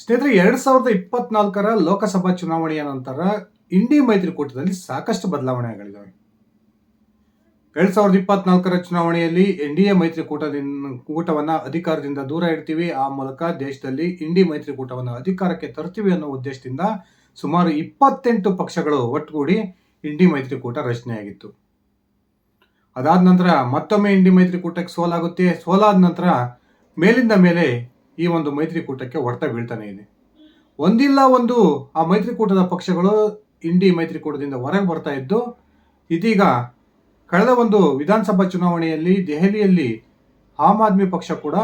ಸ್ನೇಹಿತರೆ, ಎರಡ್ ಸಾವಿರದ ಇಪ್ಪತ್ನಾಲ್ಕರ ಲೋಕಸಭಾ ಚುನಾವಣೆಯ ನಂತರ ಇಂಡಿ ಮೈತ್ರಿಕೂಟದಲ್ಲಿ ಸಾಕಷ್ಟು ಬದಲಾವಣೆಗಳಿದ್ದಾವೆ. ಎರಡ್ ಸಾವಿರದ ಇಪ್ಪತ್ನಾಲ್ಕರ ಚುನಾವಣೆಯಲ್ಲಿ ಎನ್ ಡಿ ಎ ಮೈತ್ರಿಕೂಟದಿಂದ ಕೂಟವನ್ನ ಅಧಿಕಾರದಿಂದ ದೂರ ಇಡ್ತೀವಿ. ಆ ಮೂಲಕ ದೇಶದಲ್ಲಿ ಇಂಡಿ ಮೈತ್ರಿಕೂಟವನ್ನು ಅಧಿಕಾರಕ್ಕೆ ತರ್ತೀವಿ ಅನ್ನೋ ಉದ್ದೇಶದಿಂದ ಸುಮಾರು ಇಪ್ಪತ್ತೆಂಟು ಪಕ್ಷಗಳು ಒಟ್ಟುಗೂಡಿ ಇಂಡಿ ಮೈತ್ರಿಕೂಟ ರಚನೆಯಾಗಿತ್ತು. ಅದಾದ ನಂತರ ಮತ್ತೊಮ್ಮೆ ಇಂಡಿ ಮೈತ್ರಿಕೂಟಕ್ಕೆ ಸೋಲಾಗುತ್ತೆ. ಸೋಲಾದ ನಂತರ ಮೇಲಿಂದ ಮೇಲೆ ಈ ಒಂದು ಮೈತ್ರಿಕೂಟಕ್ಕೆ ಹೊಡೆತ ಬೀಳ್ತಾನೆ ಇದೆ. ಒಂದಿಲ್ಲ ಒಂದು ಆ ಮೈತ್ರಿಕೂಟದ ಪಕ್ಷಗಳು ಇಂಡಿ ಮೈತ್ರಿಕೂಟದಿಂದ ಹೊರಗೆ ಬರ್ತಾ ಇದ್ದು, ಇದೀಗ ಕಳೆದ ಒಂದು ವಿಧಾನಸಭಾ ಚುನಾವಣೆಯಲ್ಲಿ ದೆಹಲಿಯಲ್ಲಿ ಆಮ್ ಆದ್ಮಿ ಪಕ್ಷ ಕೂಡ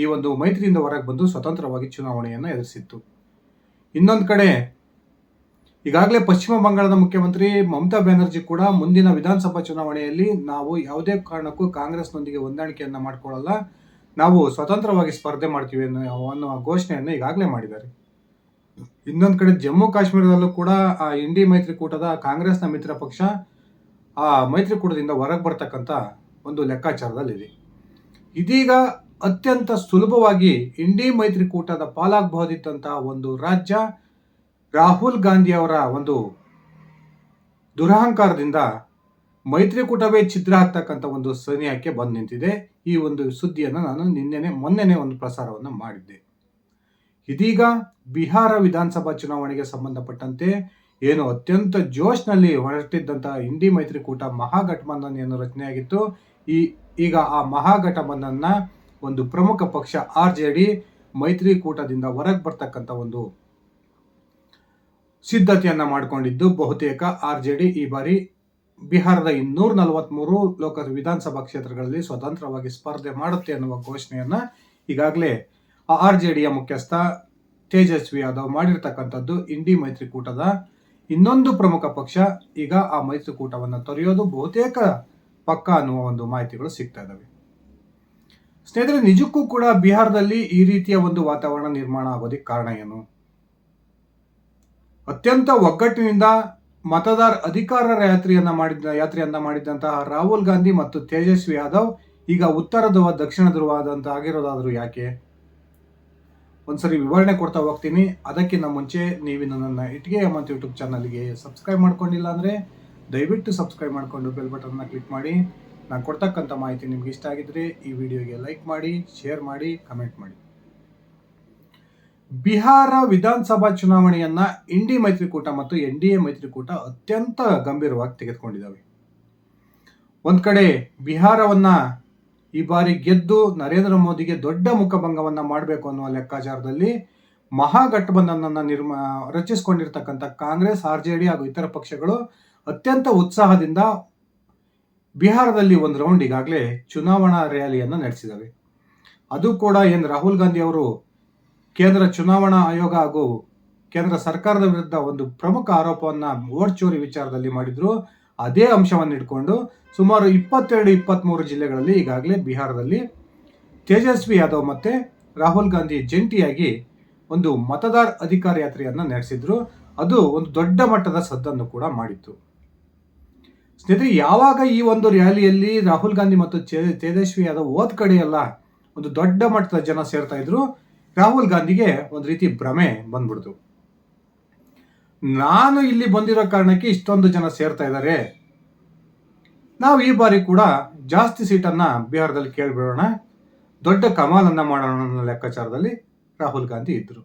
ಈ ಒಂದು ಮೈತ್ರಿಯಿಂದ ಹೊರಗೆ ಬಂದು ಸ್ವತಂತ್ರವಾಗಿ ಚುನಾವಣೆಯನ್ನು ಎದುರಿಸಿತ್ತು. ಇನ್ನೊಂದು ಕಡೆ ಈಗಾಗಲೇ ಪಶ್ಚಿಮ ಬಂಗಾಳದ ಮುಖ್ಯಮಂತ್ರಿ ಮಮತಾ ಬ್ಯಾನರ್ಜಿ ಕೂಡ ಮುಂದಿನ ವಿಧಾನಸಭಾ ಚುನಾವಣೆಯಲ್ಲಿ ನಾವು ಯಾವುದೇ ಕಾರಣಕ್ಕೂ ಕಾಂಗ್ರೆಸ್ನೊಂದಿಗೆ ಹೊಂದಾಣಿಕೆಯನ್ನು ಮಾಡಿಕೊಳ್ಳಲ್ಲ. ನಾವು ಸ್ವತಂತ್ರವಾಗಿ ಸ್ಪರ್ಧೆ ಮಾಡ್ತೀವಿ ಅನ್ನೋ ಅನ್ನೋ ಘೋಷಣೆಯನ್ನು ಈಗಾಗಲೇ ಮಾಡಿದ್ದಾರೆ. ಇನ್ನೊಂದು ಕಡೆ ಜಮ್ಮು ಕಾಶ್ಮೀರದಲ್ಲೂ ಕೂಡ ಆ ಇಂಡಿ ಮೈತ್ರಿಕೂಟದ ಕಾಂಗ್ರೆಸ್ನ ಮಿತ್ರ ಪಕ್ಷ ಆ ಮೈತ್ರಿಕೂಟದಿಂದ ಹೊರಗೆ ಬರ್ತಕ್ಕಂಥ ಒಂದು ಲೆಕ್ಕಾಚಾರದಲ್ಲಿದೆ ಇದೀಗ ಅತ್ಯಂತ ಸುಲಭವಾಗಿ ಇಂಡಿ ಮೈತ್ರಿಕೂಟದ ಪಾಲಾಗಬಹುದಿತ್ತಂತಹ ಒಂದು ರಾಜ್ಯ ರಾಹುಲ್ ಗಾಂಧಿ ಅವರ ಒಂದು ದುರಹಂಕಾರದಿಂದ ಮೈತ್ರಿಕೂಟವೇ ಛಿದ್ರ ಹಾಕ್ತಕ್ಕಂಥ ಒಂದು ಸನಿಹಕ್ಕೆ ಬಂದು ನಿಂತಿದೆ. ಈ ಒಂದು ಸುದ್ದಿಯನ್ನು ನಾನು ನಿನ್ನೆನೆ, ಮೊನ್ನೆನೆ ಒಂದು ಪ್ರಸಾರವನ್ನು ಮಾಡಿದ್ದೆ. ಇದೀಗ ಬಿಹಾರ ವಿಧಾನಸಭಾ ಚುನಾವಣೆಗೆ ಸಂಬಂಧಪಟ್ಟಂತೆ ಏನು ಅತ್ಯಂತ ಜೋಶ್ನಲ್ಲಿ ಹೊರಟಿದ್ದಂತಹ ಹಿಂದಿ ಮೈತ್ರಿಕೂಟ ಮಹಾಗಠಬಂಧನ್ ಏನು ರಚನೆಯಾಗಿತ್ತು. ಈ, ಈಗ ಆ ಮಹಾಗಠಬಂಧನ್ನ ಒಂದು ಪ್ರಮುಖ ಪಕ್ಷ ಆರ್ ಜೆ ಡಿ ಮೈತ್ರಿಕೂಟದಿಂದ ಹೊರಗೆ ಬರ್ತಕ್ಕಂಥ ಒಂದು ಸಿದ್ಧತೆಯನ್ನ ಮಾಡಿಕೊಂಡಿದ್ದು ಬಹುತೇಕ ಆರ್ ಜೆ ಡಿ ಈ ಬಾರಿ ಬಿಹಾರದ ಇನ್ನೂರ ನಲವತ್ತ್ಮೂರು ಲೋಕ ವಿಧಾನಸಭಾ ಕ್ಷೇತ್ರಗಳಲ್ಲಿ ಸ್ವತಂತ್ರವಾಗಿ ಸ್ಪರ್ಧೆ ಮಾಡುತ್ತೆ ಅನ್ನುವ ಘೋಷಣೆಯನ್ನ ಈಗಾಗಲೇ ಆರ್ ಜೆ ಡಿಯ ಮುಖ್ಯಸ್ಥ ತೇಜಸ್ವಿ ಯಾದವ್ ಮಾಡಿರ್ತಕ್ಕಂಥದ್ದು ಇಂಡಿ ಮೈತ್ರಿಕೂಟದ ಇನ್ನೊಂದು ಪ್ರಮುಖ ಪಕ್ಷ. ಈಗ ಆ ಮೈತ್ರಿಕೂಟವನ್ನು ತೊರೆಯೋದು ಬಹುತೇಕ ಪಕ್ಕ ಅನ್ನುವ ಒಂದು ಮಾಹಿತಿಗಳು ಸಿಗ್ತಾ ಇದ್ದಾವೆ ಸ್ನೇಹಿತರೆ, ನಿಜಕ್ಕೂ ಕೂಡ ಬಿಹಾರದಲ್ಲಿ ಈ ರೀತಿಯ ಒಂದು ವಾತಾವರಣ ನಿರ್ಮಾಣ ಆಗೋದಕ್ಕೆ ಕಾರಣ ಏನು? ಅತ್ಯಂತ ಒಗ್ಗಟ್ಟಿನಿಂದ ಮತದಾರ ಅಧಿಕಾರರ ಯಾತ್ರೆಯನ್ನ ಮಾಡಿದ ಯಾತ್ರೆಯನ್ನ ಮಾಡಿದಂತಹ ರಾಹುಲ್ ಗಾಂಧಿ ಮತ್ತು ತೇಜಸ್ವಿ ಯಾದವ್ ಈಗ ಉತ್ತರ ಧ್ರುವ, ದಕ್ಷಿಣ ಧ್ರುವ ಆದಂತ ಆಗಿರೋದಾದ್ರೂ ಯಾಕೆ? ಒಂದ್ಸರಿ ವಿವರಣೆ ಕೊಡ್ತಾ ಹೋಗ್ತೀನಿ. ಅದಕ್ಕಿಂತ ಮುಂಚೆ ನೀವು ನನ್ನ ಇಟ್ಗೆ ಮತ್ತು ಯೂಟ್ಯೂಬ್ ಚಾನಲ್ಗೆ ಸಬ್ಸ್ಕ್ರೈಬ್ ಮಾಡ್ಕೊಂಡಿಲ್ಲ ಅಂದರೆ ದಯವಿಟ್ಟು ಸಬ್ಸ್ಕ್ರೈಬ್ ಮಾಡಿಕೊಂಡು ಬೆಲ್ ಬಟನ್ನ ಕ್ಲಿಕ್ ಮಾಡಿ. ನಾನು ಕೊಡ್ತಕ್ಕಂಥ ಮಾಹಿತಿ ನಿಮ್ಗೆ ಇಷ್ಟ ಆಗಿದ್ರೆ ಈ ವಿಡಿಯೋಗೆ ಲೈಕ್ ಮಾಡಿ, ಶೇರ್ ಮಾಡಿ, ಕಮೆಂಟ್ ಮಾಡಿ. ಬಿಹಾರ ವಿಧಾನಸಭಾ ಚುನಾವಣೆಯನ್ನ ಇಂಡಿ ಮೈತ್ರಿಕೂಟ ಮತ್ತು ಎನ್ ಡಿ ಎ ಮೈತ್ರಿಕೂಟ ಅತ್ಯಂತ ಗಂಭೀರವಾಗಿ ತೆಗೆದುಕೊಂಡಿದ್ದಾವೆ. ಒಂದ್ ಕಡೆ ಬಿಹಾರವನ್ನ ಈ ಬಾರಿ ಗೆದ್ದು ನರೇಂದ್ರ ಮೋದಿಗೆ ದೊಡ್ಡ ಮುಖಭಂಗವನ್ನ ಮಾಡಬೇಕು ಅನ್ನುವ ಲೆಕ್ಕಾಚಾರದಲ್ಲಿ ಮಹಾಗಠಬಂಧನನ್ನ ನಿರ್ಮ, ರಚಿಸಿಕೊಂಡಿರ್ತಕ್ಕಂಥ ಕಾಂಗ್ರೆಸ್, ಆರ್ ಜೆ ಡಿ ಹಾಗೂ ಇತರ ಪಕ್ಷಗಳು ಅತ್ಯಂತ ಉತ್ಸಾಹದಿಂದ ಬಿಹಾರದಲ್ಲಿ ಒಂದು ರೌಂಡ್ ಈಗಾಗಲೇ ಚುನಾವಣಾ ರ್ಯಾಲಿಯನ್ನು ನಡೆಸಿದವೆ. ಅದು ಕೂಡ ಏನು ರಾಹುಲ್ ಗಾಂಧಿ ಅವರು ಕೇಂದ್ರ ಚುನಾವಣಾ ಆಯೋಗ ಹಾಗೂ ಕೇಂದ್ರ ಸರ್ಕಾರದ ವಿರುದ್ಧ ಒಂದು ಪ್ರಮುಖ ಆರೋಪವನ್ನು ಓಟ್ ಚೋರಿ ವಿಚಾರದಲ್ಲಿ ಮಾಡಿದ್ರು. ಅದೇ ಅಂಶವನ್ನು ಇಟ್ಕೊಂಡು ಸುಮಾರು ಇಪ್ಪತ್ತೆರಡು ಇಪ್ಪತ್ತ್ಮೂರು ಜಿಲ್ಲೆಗಳಲ್ಲಿ ಈಗಾಗಲೇ ಬಿಹಾರದಲ್ಲಿ ತೇಜಸ್ವಿ ಯಾದವ್ ಮತ್ತೆ ರಾಹುಲ್ ಗಾಂಧಿ ಜಂಟಿಯಾಗಿ ಒಂದು ಮತದಾರ ಅಧಿಕಾರ ಯಾತ್ರೆಯನ್ನು ನಡೆಸಿದ್ರು. ಅದು ಒಂದು ದೊಡ್ಡ ಮಟ್ಟದ ಸದ್ದನ್ನು ಕೂಡ ಮಾಡಿತ್ತು. ಸ್ನೇಹಿತರೆ, ಯಾವಾಗ ಈ ಒಂದು ರ್ಯಾಲಿಯಲ್ಲಿ ರಾಹುಲ್ ಗಾಂಧಿ ಮತ್ತು ತೇಜಸ್ವಿ ಯಾದವ್ ಓದ್ ಕಡೆಯೆಲ್ಲ ಒಂದು ದೊಡ್ಡ ಮಟ್ಟದ ಜನ ಸೇರ್ತಾ ಇದ್ರು. ರಾಹುಲ್ ಗಾಂಧಿಗೆ ಒಂದು ರೀತಿ ಭ್ರಮೆ ಬಂದ್ಬಿಡ್ತು. ನಾನು ಇಲ್ಲಿ ಬಂದಿರೋ ಕಾರಣಕ್ಕೆ ಇಷ್ಟೊಂದು ಜನ ಸೇರ್ತಾ ಇದ್ದಾರೆ. ನಾವು ಈ ಬಾರಿ ಕೂಡ ಜಾಸ್ತಿ ಸೀಟನ್ನು ಬಿಹಾರದಲ್ಲಿ ಕೇಳಿಬಿಡೋಣ. ದೊಡ್ಡ ಕಮಾಲನ್ನು ಮಾಡೋಣ ಅನ್ನೋ ಲೆಕ್ಕಾಚಾರದಲ್ಲಿ ರಾಹುಲ್ ಗಾಂಧಿ ಇದ್ದರು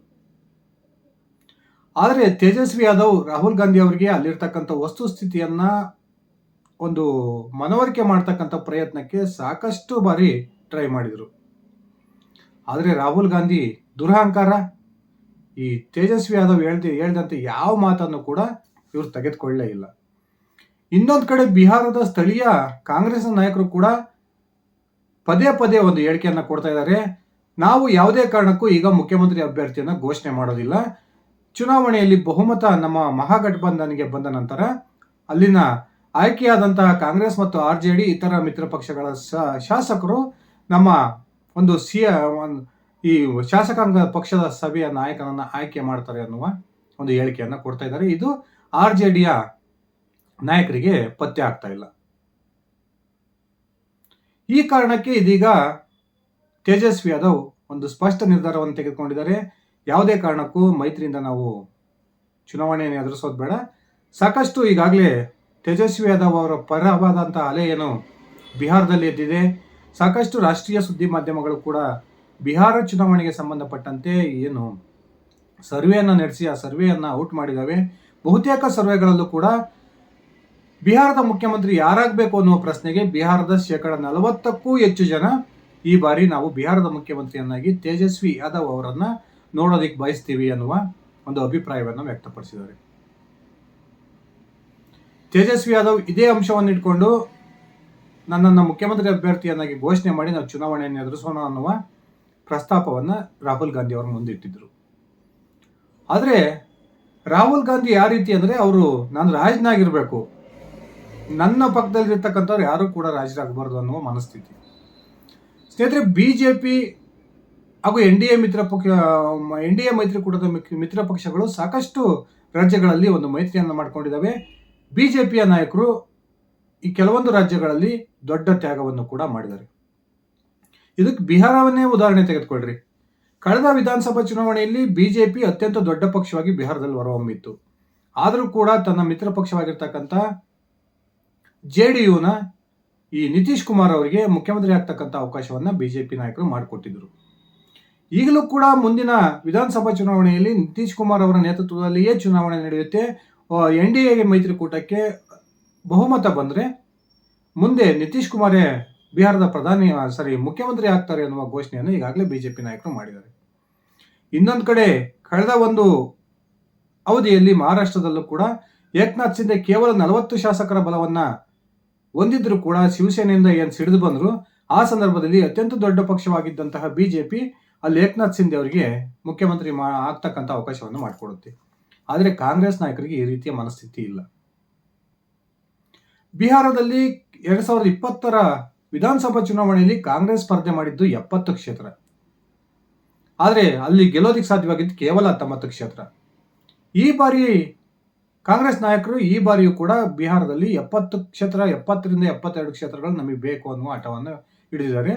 ಆದರೆ ತೇಜಸ್ವಿ ಯಾದವ್, ರಾಹುಲ್ ಗಾಂಧಿ ಅವರಿಗೆ ಅಲ್ಲಿರ್ತಕ್ಕಂಥ ವಸ್ತುಸ್ಥಿತಿಯನ್ನು ಒಂದು ಮನವರಿಕೆ ಮಾಡ್ತಕ್ಕಂಥ ಪ್ರಯತ್ನಕ್ಕೆ ಸಾಕಷ್ಟು ಬಾರಿ ಟ್ರೈ ಮಾಡಿದರು. ಆದರೆ ರಾಹುಲ್ ಗಾಂಧಿ ದುರಹಂಕಾರ, ಈ ತೇಜಸ್ವಿ ಯಾದವ್ ಹೇಳ್ದೆ ಹೇಳ್ದಂತೆ ಯಾವ ಮಾತನ್ನು ಕೂಡ ಇವರು ತೆಗೆದುಕೊಳ್ಳೇ ಇಲ್ಲ. ಇನ್ನೊಂದು ಕಡೆ ಬಿಹಾರದ ಸ್ಥಳೀಯ ಕಾಂಗ್ರೆಸ್ ನಾಯಕರು ಕೂಡ ಪದೇ ಪದೇ ಒಂದು ಹೇಳಿಕೆಯನ್ನು ಕೊಡ್ತಾ ಇದ್ದಾರೆ. ನಾವು ಯಾವುದೇ ಕಾರಣಕ್ಕೂ ಈಗ ಮುಖ್ಯಮಂತ್ರಿ ಅಭ್ಯರ್ಥಿಯನ್ನ ಘೋಷಣೆ ಮಾಡೋದಿಲ್ಲ. ಚುನಾವಣೆಯಲ್ಲಿ ಬಹುಮತ ನಮ್ಮ ಮಹಾಗಠಬಂಧನ್ಗೆ ಬಂದ ನಂತರ ಅಲ್ಲಿನ ಆಯ್ಕೆಯಾದಂತಹ ಕಾಂಗ್ರೆಸ್ ಮತ್ತು ಆರ್ ಜೆ ಡಿ ಇತರ ಮಿತ್ರ ಪಕ್ಷಗಳ ಶಾಸಕರು ನಮ್ಮ ಒಂದು ಸಿ ಈ ಶಾಸಕಾಂಗ ಪಕ್ಷದ ಸಭೆಯ ನಾಯಕನನ್ನ ಆಯ್ಕೆ ಮಾಡ್ತಾರೆ ಅನ್ನುವ ಒಂದು ಹೇಳಿಕೆಯನ್ನು ಕೊಡ್ತಾ ಇದ್ದಾರೆ. ಇದು ಆರ್ ಜೆ ಡಿಯ ನಾಯಕರಿಗೆ ಪತ್ತೆ ಆಗ್ತಾ ಇಲ್ಲ. ಈ ಕಾರಣಕ್ಕೆ ಇದೀಗ ತೇಜಸ್ವಿ ಯಾದವ್ ಒಂದು ಸ್ಪಷ್ಟ ನಿರ್ಧಾರವನ್ನು ತೆಗೆದುಕೊಂಡಿದ್ದಾರೆ. ಯಾವುದೇ ಕಾರಣಕ್ಕೂ ಮೈತ್ರಿಯಿಂದ ನಾವು ಚುನಾವಣೆಯನ್ನು ಎದುರಿಸೋದು ಬೇಡ. ಸಾಕಷ್ಟು ಈಗಾಗಲೇ ತೇಜಸ್ವಿ ಯಾದವ್ ಅವರ ಪರವಾದಂಥ ಅಲೆ ಏನು ಬಿಹಾರದಲ್ಲಿ ಎದ್ದಿದೆ. ಸಾಕಷ್ಟು ರಾಷ್ಟ್ರೀಯ ಸುದ್ದಿ ಮಾಧ್ಯಮಗಳು ಕೂಡ ಬಿಹಾರ ಚುನಾವಣೆಗೆ ಸಂಬಂಧಪಟ್ಟಂತೆ ಏನು ಸರ್ವೆಯನ್ನು ನಡೆಸಿ, ಆ ಸರ್ವೆಯನ್ನು ಔಟ್ ಮಾಡಿದ್ದಾವೆ ಬಹುತೇಕ ಸರ್ವೆಗಳಲ್ಲೂ ಕೂಡ ಬಿಹಾರದ ಮುಖ್ಯಮಂತ್ರಿ ಯಾರಾಗಬೇಕು ಅನ್ನುವ ಪ್ರಶ್ನೆಗೆ ಬಿಹಾರದ ಶೇಕಡ ನಲವತ್ತಕ್ಕೂ ಹೆಚ್ಚು ಜನ ಈ ಬಾರಿ ನಾವು ಬಿಹಾರದ ಮುಖ್ಯಮಂತ್ರಿಯನ್ನಾಗಿ ತೇಜಸ್ವಿ ಯಾದವ್ ಅವರನ್ನು ನೋಡೋದಿಕ್ಕೆ ಬಯಸ್ತೀವಿ ಅನ್ನುವ ಒಂದು ಅಭಿಪ್ರಾಯವನ್ನು ವ್ಯಕ್ತಪಡಿಸಿದ್ದಾರೆ. ತೇಜಸ್ವಿ ಯಾದವ್ ಇದೇ ಅಂಶವನ್ನು ಇಟ್ಕೊಂಡು ನನ್ನನ್ನು ಮುಖ್ಯಮಂತ್ರಿ ಅಭ್ಯರ್ಥಿಯನ್ನಾಗಿ ಘೋಷಣೆ ಮಾಡಿ ನಾವು ಚುನಾವಣೆಯನ್ನು ಎದುರಿಸೋಣ ಅನ್ನುವ ಪ್ರಸ್ತಾಪವನ್ನು ರಾಹುಲ್ ಗಾಂಧಿ ಅವರು ಮುಂದಿಟ್ಟಿದ್ರು. ಆದರೆ ರಾಹುಲ್ ಗಾಂಧಿ ಯಾವ ರೀತಿ ಅಂದರೆ ಅವರು, ನಾನು ರಾಜನಾಗಿರಬೇಕು. ನನ್ನ ಪಕ್ಕದಲ್ಲಿರ್ತಕ್ಕಂಥವ್ರು ಯಾರೂ ಕೂಡ ರಾಜರಾಗಬಾರ್ದು ಅನ್ನುವ ಮನಸ್ಥಿತಿ. ಸ್ನೇಹಿತರೆ ಬಿ ಜೆ ಪಿ ಹಾಗೂ ಎನ್ ಡಿ ಎ ಮಿತ್ರ ಪಕ್ಷ, ಎನ್ ಡಿ ಎ ಮೈತ್ರಿಕೂಟದ ಮಿತ್ರ ಪಕ್ಷಗಳು ಸಾಕಷ್ಟು ರಾಜ್ಯಗಳಲ್ಲಿ ಒಂದು ಮೈತ್ರಿಯನ್ನು ಮಾಡಿಕೊಂಡಿದ್ದಾವೆ ಬಿ ಜೆ ಪಿಯ ನಾಯಕರು ಈ ಕೆಲವೊಂದು ರಾಜ್ಯಗಳಲ್ಲಿ ದೊಡ್ಡ ತ್ಯಾಗವನ್ನು ಕೂಡ ಮಾಡಿದ್ದಾರೆ. ಇದಕ್ಕೆ ಬಿಹಾರವನ್ನೇ ಉದಾಹರಣೆ ತೆಗೆದುಕೊಳ್ಳ್ರಿ ಕಳೆದ ವಿಧಾನಸಭಾ ಚುನಾವಣೆಯಲ್ಲಿ ಬಿಜೆಪಿ ಅತ್ಯಂತ ದೊಡ್ಡ ಪಕ್ಷವಾಗಿ ಬಿಹಾರದಲ್ಲಿ ಹೊರಹೊಮ್ಮಿತ್ತು. ಆದರೂ ಕೂಡ ತನ್ನ ಮಿತ್ರ ಪಕ್ಷವಾಗಿರ್ತಕ್ಕಂಥ ಜೆ ಡಿ ಯುನ ಈ ನಿತೀಶ್ ಕುಮಾರ್ ಅವರಿಗೆ ಮುಖ್ಯಮಂತ್ರಿ ಆಗ್ತಕ್ಕಂಥ ಅವಕಾಶವನ್ನು ಬಿಜೆಪಿ ನಾಯಕರು ಮಾಡಿಕೊಟ್ಟಿದ್ರು. ಈಗಲೂ ಕೂಡ ಮುಂದಿನ ವಿಧಾನಸಭಾ ಚುನಾವಣೆಯಲ್ಲಿ ನಿತೀಶ್ ಕುಮಾರ್ ಅವರ ನೇತೃತ್ವದಲ್ಲಿಯೇ ಚುನಾವಣೆ ನಡೆಯುತ್ತೆ. ಎನ್ ಡಿ ಎಗೆ ಮೈತ್ರಿಕೂಟಕ್ಕೆ ಬಹುಮತ ಬಂದರೆ ಮುಂದೆ ನಿತೀಶ್ ಕುಮಾರೇ ಬಿಹಾರದ ಪ್ರಧಾನಿ ಸಾರಿ, ಮುಖ್ಯಮಂತ್ರಿ ಆಗ್ತಾರೆ ಅನ್ನುವ ಘೋಷಣೆಯನ್ನು ಈಗಾಗಲೇ ಬಿಜೆಪಿ ನಾಯಕರು ಮಾಡಿದ್ದಾರೆ. ಇನ್ನೊಂದು ಕಡೆ ಕಳೆದ ಒಂದು ಅವಧಿಯಲ್ಲಿ ಮಹಾರಾಷ್ಟ್ರದಲ್ಲೂ ಕೂಡ ಏಕನಾಥ್ ಸಿಂಧೆ ಕೇವಲ ನಲವತ್ತು ಶಾಸಕರ ಬಲವನ್ನ ಹೊಂದಿದ್ರು ಕೂಡ ಶಿವಸೇನೆಯಿಂದ ಏನು ಸಿಡಿದು ಬಂದ್ರು, ಆ ಸಂದರ್ಭದಲ್ಲಿ ಅತ್ಯಂತ ದೊಡ್ಡ ಪಕ್ಷವಾಗಿದ್ದಂತಹ ಬಿಜೆಪಿ ಅಲ್ಲಿ ಏಕನಾಥ್ ಸಿಂಧೆ ಅವರಿಗೆ ಮುಖ್ಯಮಂತ್ರಿ ಮಾ, ಆಗ್ತಕ್ಕಂಥ ಅವಕಾಶವನ್ನು ಮಾಡಿಕೊಡುತ್ತೆ. ಆದರೆ ಕಾಂಗ್ರೆಸ್ ನಾಯಕರಿಗೆ ಈ ರೀತಿಯ ಮನಸ್ಥಿತಿ ಇಲ್ಲ. ಬಿಹಾರದಲ್ಲಿ ಎರಡ್ ಸಾವಿರದ ಇಪ್ಪತ್ತರ ವಿಧಾನಸಭಾ ಚುನಾವಣೆಯಲ್ಲಿ ಕಾಂಗ್ರೆಸ್ ಸ್ಪರ್ಧೆ ಮಾಡಿದ್ದು ಎಪ್ಪತ್ತು ಕ್ಷೇತ್ರ. ಆದರೆ ಅಲ್ಲಿ ಗೆಲ್ಲೋದಿಕ್ಕೆ ಸಾಧ್ಯವಾಗಿದ್ದು ಕೇವಲ ಹತ್ತೊಂಬತ್ತು ಕ್ಷೇತ್ರ. ಈ ಬಾರಿ ಕಾಂಗ್ರೆಸ್ ನಾಯಕರು ಈ ಬಾರಿಯೂ ಕೂಡ ಬಿಹಾರದಲ್ಲಿ ಎಪ್ಪತ್ತು ಕ್ಷೇತ್ರ, ಎಪ್ಪತ್ತರಿಂದ ಎಪ್ಪತ್ತೆರಡು ಕ್ಷೇತ್ರಗಳು ನಮಗೆ ಬೇಕು ಅನ್ನುವ ಆಟವನ್ನು ಹಿಡಿದಿದ್ದಾರೆ.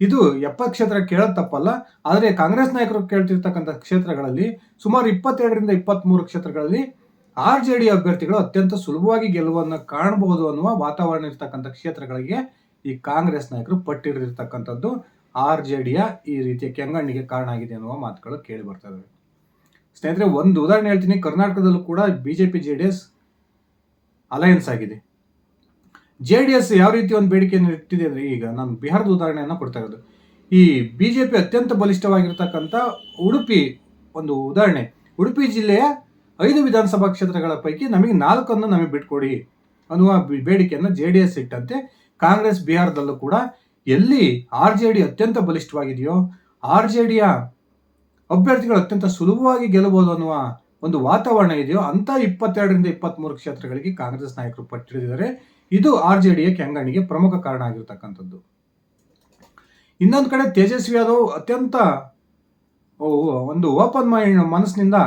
ಇದು ಎಪ್ಪತ್ತು ಕ್ಷೇತ್ರ ಕೇಳೋದು ತಪ್ಪಲ್ಲ, ಆದರೆ ಕಾಂಗ್ರೆಸ್ ನಾಯಕರು ಕೇಳ್ತಿರ್ತಕ್ಕಂಥ ಕ್ಷೇತ್ರಗಳಲ್ಲಿ ಸುಮಾರು ಇಪ್ಪತ್ತೆರಡರಿಂದ ಇಪ್ಪತ್ತ್ಮೂರು ಕ್ಷೇತ್ರಗಳಲ್ಲಿ ಆರ್ ಜೆ ಡಿ ಅಭ್ಯರ್ಥಿಗಳು ಅತ್ಯಂತ ಸುಲಭವಾಗಿ ಗೆಲುವನ್ನು ಕಾಣಬಹುದು ಅನ್ನುವ ವಾತಾವರಣ ಇರ್ತಕ್ಕಂಥ ಕ್ಷೇತ್ರಗಳಿಗೆ ಈ ಕಾಂಗ್ರೆಸ್ ನಾಯಕರು ಪಟ್ಟಿಡಿದಿರ್ತಕ್ಕಂಥದ್ದು ಆರ್ ಜೆ ಡಿಯ ಈ ರೀತಿಯ ಕೆಂಗಣ್ಣಿಗೆ ಕಾರಣ ಆಗಿದೆ ಅನ್ನುವ ಮಾತುಗಳು ಕೇಳಿ ಬರ್ತಾ ಸ್ನೇಹಿತರೆ, ಒಂದು ಉದಾಹರಣೆ ಹೇಳ್ತೀನಿ. ಕರ್ನಾಟಕದಲ್ಲೂ ಕೂಡ BJP, J D S alliance ಆಗಿದೆ. ಜೆ ಡಿ ಎಸ್ ಯಾವ ರೀತಿ ಒಂದು ಬೇಡಿಕೆಯನ್ನು ಇಟ್ಟಿದೆ ಅಂದರೆ ಈಗ ನಾನು ಬಿಹಾರದ ಉದಾಹರಣೆಯನ್ನು ಕೊಡ್ತಾ ಇರೋದು. ಈ ಬಿ ಜೆ ಪಿ ಅತ್ಯಂತ ಬಲಿಷ್ಠವಾಗಿರ್ತಕ್ಕಂಥ ಉಡುಪಿ ಒಂದು ಉದಾಹರಣೆ. ಉಡುಪಿ ಜಿಲ್ಲೆಯ ಐದು ವಿಧಾನಸಭಾ ಕ್ಷೇತ್ರಗಳ ಪೈಕಿ ನಮಗೆ ನಾಲ್ಕನ್ನು ನಮಗೆ ಬಿಟ್ಕೊಡಿ ಅನ್ನುವ ಬೇಡಿಕೆಯನ್ನು ಜೆ ಡಿ ಎಸ್ ಇಟ್ಟಂತೆ ಕಾಂಗ್ರೆಸ್ ಬಿಹಾರದಲ್ಲೂ ಕೂಡ ಎಲ್ಲಿ ಆರ್ ಜೆ ಡಿ ಅತ್ಯಂತ ಬಲಿಷ್ಠವಾಗಿದೆಯೋ, ಆರ್ ಜೆ ಡಿಯ ಅಭ್ಯರ್ಥಿಗಳು ಅತ್ಯಂತ ಸುಲಭವಾಗಿ ಗೆಲ್ಲಬಹುದು ಅನ್ನುವ ಒಂದು ವಾತಾವರಣ ಇದೆಯೋ ಅಂತ ಇಪ್ಪತ್ತೆರಡರಿಂದ ಇಪ್ಪತ್ತ್ಮೂರು ಕ್ಷೇತ್ರಗಳಿಗೆ ಕಾಂಗ್ರೆಸ್ ನಾಯಕರು ಪಟ್ಟಿಡಿದ್ದಾರೆ ಇದು ಆರ್ ಜೆ ಡಿಯ ಕೆಂಗಣಿಗೆ ಪ್ರಮುಖ ಕಾರಣ ಆಗಿರತಕ್ಕಂಥದ್ದು. ಇನ್ನೊಂದು ಕಡೆ ತೇಜಸ್ವಿ ಯಾದವ್ ಅತ್ಯಂತ ಒಂದು ಓಪನ್ ಮೈಂಡ್ ಮನಸ್ಸಿನಿಂದ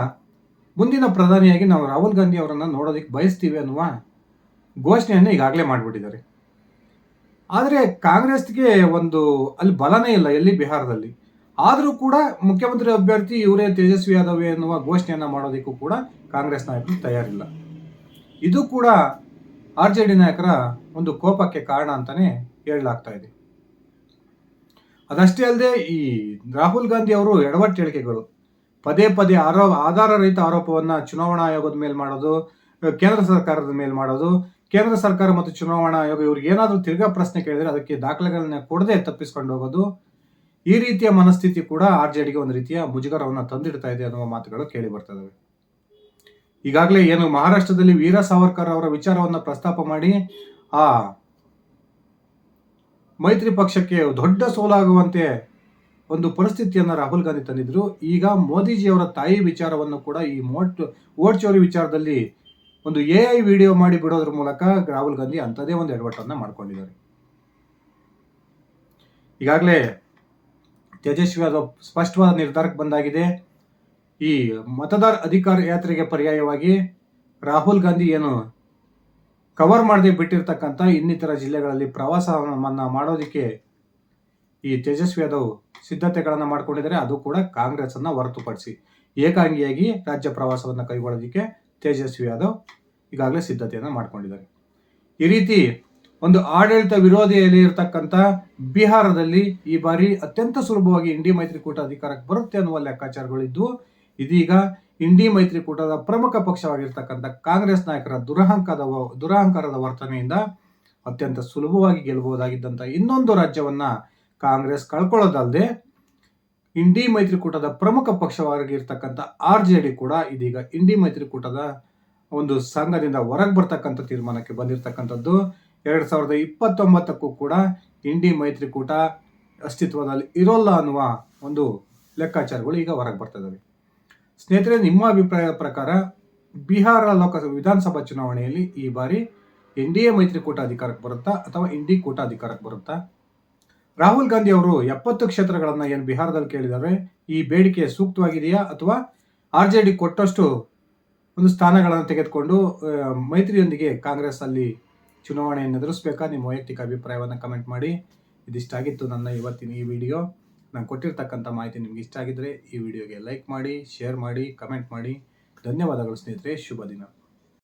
ಮುಂದಿನ ಪ್ರಧಾನಿಯಾಗಿ ನಾವು ರಾಹುಲ್ ಗಾಂಧಿ ಅವರನ್ನು ನೋಡೋದಕ್ಕೆ ಬಯಸ್ತೀವಿ ಅನ್ನುವ ಘೋಷಣೆಯನ್ನು ಈಗಾಗಲೇ ಮಾಡಿಬಿಟ್ಟಿದ್ದಾರೆ. ಆದರೆ ಕಾಂಗ್ರೆಸ್ಗೆ ಒಂದು ಅಲ್ಲಿ ಬಲನೇ ಇಲ್ಲ ಎಲ್ಲಿ ಬಿಹಾರದಲ್ಲಿ. ಆದರೂ ಕೂಡ ಮುಖ್ಯಮಂತ್ರಿ ಅಭ್ಯರ್ಥಿ ಇವರೇ ತೇಜಸ್ವಿ ಯಾದವ್ ಎನ್ನುವ ಘೋಷಣೆಯನ್ನು ಮಾಡೋದಕ್ಕೂ ಕೂಡ ಕಾಂಗ್ರೆಸ್ ನಾಯಕರು ತಯಾರಿಲ್ಲ. ಇದು ಕೂಡ ಆರ್ ಜೆ ಡಿ ನಾಯಕರ ಒಂದು ಕೋಪಕ್ಕೆ ಕಾರಣ ಅಂತಲೇ ಹೇಳಲಾಗ್ತಾ ಇದೆ. ಅದಷ್ಟೇ ಅಲ್ಲದೆ ಈ ರಾಹುಲ್ ಗಾಂಧಿ ಅವರು ಎಡವಟ್ಟು ಹೇಳಿಕೆಗಳು ಪದೇ ಪದೇ ಆರೋ ಆಧಾರ ರಹಿತ ಆರೋಪವನ್ನು ಚುನಾವಣಾ ಆಯೋಗದ ಮೇಲೆ ಮಾಡೋದು, ಕೇಂದ್ರ ಸರ್ಕಾರದ ಮೇಲೆ ಮಾಡೋದು ಕೇಂದ್ರ ಸರ್ಕಾರ ಮತ್ತು ಚುನಾವಣಾ ಆಯೋಗ ಇವ್ರಿಗೆ ಏನಾದರೂ ತಿರ್ಗಾ ಪ್ರಶ್ನೆ ಕೇಳಿದರೆ ಅದಕ್ಕೆ ದಾಖಲೆಗಳನ್ನ ಕೊಡದೆ ತಪ್ಪಿಸ್ಕೊಂಡು ಹೋಗೋದು, ಈ ರೀತಿಯ ಮನಸ್ಥಿತಿ ಕೂಡ ಆರ್ ಜೆ ಡಿಗೆ ಒಂದು ರೀತಿಯ ಮುಜುಗರವನ್ನು ತಂದಿಡ್ತಾ ಇದೆ ಅನ್ನುವ ಮಾತುಗಳು ಕೇಳಿ ಬರ್ತದವೆ ಈಗಾಗಲೇ ಏನು ಮಹಾರಾಷ್ಟ್ರದಲ್ಲಿ ವೀರ ಸಾವರ್ಕರ್ ಅವರ ವಿಚಾರವನ್ನು ಪ್ರಸ್ತಾಪ ಮಾಡಿ, ಆ ಮೈತ್ರಿ ಪಕ್ಷಕ್ಕೆ ದೊಡ್ಡ ಸೋಲಾಗುವಂತೆ ಒಂದು ಪರಿಸ್ಥಿತಿಯನ್ನು ರಾಹುಲ್ ಗಾಂಧಿ ತಂದಿದ್ರು. ಈಗ ಮೋದಿಜಿಯವರ ತಾಯಿ ವಿಚಾರವನ್ನು ಕೂಡ ಈ ಮೋಟ್, ಓಟ್ ಚೋರಿ ವಿಚಾರದಲ್ಲಿ ಒಂದು ಎ ಐ ವಿಡಿಯೋ ಮಾಡಿ ಬಿಡೋದ್ರ ಮೂಲಕ ರಾಹುಲ್ ಗಾಂಧಿ ಅಂಥದೇ ಒಂದು ಎಡವಟ್ಟನ್ನು ಮಾಡ್ಕೊಂಡಿದ್ದಾರೆ. ಈಗಾಗಲೇ ತೇಜಸ್ವಿ ಯಾದವ್ ಸ್ಪಷ್ಟವಾದ ನಿರ್ಧಾರಕ್ಕೆ ಬಂದಾಗಿದೆ. ಈ ಮತದಾರ ಅಧಿಕಾರ ಯಾತ್ರೆಗೆ ಪರ್ಯಾಯವಾಗಿ ರಾಹುಲ್ ಗಾಂಧಿ ಏನು ಕವರ್ ಮಾಡದೆ ಬಿಟ್ಟಿರ್ತಕ್ಕಂಥ ಇನ್ನಿತರ ಜಿಲ್ಲೆಗಳಲ್ಲಿ ಪ್ರವಾಸವನ್ನು ಮಾಡೋದಕ್ಕೆ ಈ ತೇಜಸ್ವಿ ಯಾದವ್ ಸಿದ್ಧತೆಗಳನ್ನು ಮಾಡ್ಕೊಂಡಿದ್ದಾರೆ. ಅದು ಕೂಡ ಕಾಂಗ್ರೆಸ್ ಅನ್ನ ಹೊರತುಪಡಿಸಿ ಏಕಾಂಗಿಯಾಗಿ ರಾಜ್ಯ ಪ್ರವಾಸವನ್ನು ಕೈಗೊಳ್ಳೋದಕ್ಕೆ ತೇಜಸ್ವಿ ಯಾದವ್ ಈಗಾಗಲೇ ಸಿದ್ಧತೆಯನ್ನು ಮಾಡಿಕೊಂಡಿದ್ದಾರೆ. ಈ ರೀತಿ ಒಂದು ಆಡಳಿತ ವಿರೋಧಿಯಲ್ಲಿ ಇರತಕ್ಕಂಥ ಬಿಹಾರದಲ್ಲಿ ಈ ಬಾರಿ ಅತ್ಯಂತ ಸುಲಭವಾಗಿ ಇಂಡಿ ಮೈತ್ರಿಕೂಟ ಅಧಿಕಾರಕ್ಕೆ ಬರುತ್ತೆ ಅನ್ನುವ ಲೆಕ್ಕಾಚಾರಗಳಿದ್ದು, ಇದೀಗ ಇಂಡಿ ಮೈತ್ರಿಕೂಟದ ಪ್ರಮುಖ ಪಕ್ಷವಾಗಿರ್ತಕ್ಕಂಥ ಕಾಂಗ್ರೆಸ್ ನಾಯಕರ ದುರಹಂಕಾರದ ದುರಹಂಕಾರದ ವರ್ತನೆಯಿಂದ ಅತ್ಯಂತ ಸುಲಭವಾಗಿ ಗೆಲ್ಲಬಹುದಾಗಿದ್ದಂಥ ಇನ್ನೊಂದು ರಾಜ್ಯವನ್ನ ಕಾಂಗ್ರೆಸ್ ಕಳ್ಕೊಳ್ಳೋದಲ್ಲದೆ ಇಂಡಿ ಮೈತ್ರಿಕೂಟದ ಪ್ರಮುಖ ಪಕ್ಷವಾಗಿರ್ತಕ್ಕಂಥ ಆರ್ ಜೆ ಡಿ ಕೂಡ ಇದೀಗ ಇಂಡಿ ಮೈತ್ರಿಕೂಟದ ಒಂದು ಸಂಘದಿಂದ ಹೊರಗೆ ಬರ್ತಕ್ಕಂಥ ತೀರ್ಮಾನಕ್ಕೆ ಬಂದಿರತಕ್ಕಂಥದ್ದು. ಎರಡು ಸಾವಿರದ ಇಪ್ಪತ್ತೊಂಬತ್ತಕ್ಕೂ ಕೂಡ ಇಂಡಿ ಮೈತ್ರಿಕೂಟ ಅಸ್ತಿತ್ವದಲ್ಲಿ ಇರೋಲ್ಲ ಅನ್ನುವ ಒಂದು ಲೆಕ್ಕಾಚಾರಗಳು ಈಗ ಹೊರಗೆ ಬರ್ತದವೆ ಸ್ನೇಹಿತರೆ, ನಿಮ್ಮ ಅಭಿಪ್ರಾಯದ ಪ್ರಕಾರ ಬಿಹಾರ ಲೋಕಸಭಾ ವಿಧಾನಸಭಾ ಚುನಾವಣೆಯಲ್ಲಿ ಈ ಬಾರಿ ಎನ್ ಡಿ ಎ ಮೈತ್ರಿಕೂಟ ಅಧಿಕಾರಕ್ಕೆ ಬರುತ್ತಾ ಅಥವಾ ಇಂಡಿ ಕೂಟ ಅಧಿಕಾರಕ್ಕೆ ಬರುತ್ತಾ? ರಾಹುಲ್ ಗಾಂಧಿ ಅವರು ಎಪ್ಪತ್ತು ಕ್ಷೇತ್ರಗಳನ್ನು ಏನು ಬಿಹಾರದಲ್ಲಿ ಕೇಳಿದ್ದಾರೆ ಈ ಬೇಡಿಕೆ ಸೂಕ್ತವಾಗಿದೆಯಾ ಅಥವಾ ಆರ್ ಜೆ ಡಿ ಕೊಟ್ಟಷ್ಟು ಒಂದು ಸ್ಥಾನಗಳನ್ನು ತೆಗೆದುಕೊಂಡು ಮೈತ್ರಿಯೊಂದಿಗೆ ಕಾಂಗ್ರೆಸ್ ಅಲ್ಲಿ ಚುನಾವಣೆಯನ್ನು ಎದುರಿಸಬೇಕಾ? ನಿಮ್ಮ ವೈಯಕ್ತಿಕ ಅಭಿಪ್ರಾಯವನ್ನು ಕಮೆಂಟ್ ಮಾಡಿ. ಇದಿಷ್ಟಾಗಿತ್ತು ನನ್ನ ಇವತ್ತಿನ ಈ ವಿಡಿಯೋ. ನಾನು ಕೊಟ್ಟಿರ್ತಕ್ಕಂಥ ಮಾಹಿತಿ ನಿಮ್ಗೆ ಇಷ್ಟ ಆಗಿದ್ರೆ ಈ ವಿಡಿಯೋಗೆ ಲೈಕ್ ಮಾಡಿ ಶೇರ್ ಮಾಡಿ ಕಮೆಂಟ್ ಮಾಡಿ. ಧನ್ಯವಾದಗಳು ಸ್ನೇಹಿತರೆ. ಶುಭ ದಿನ.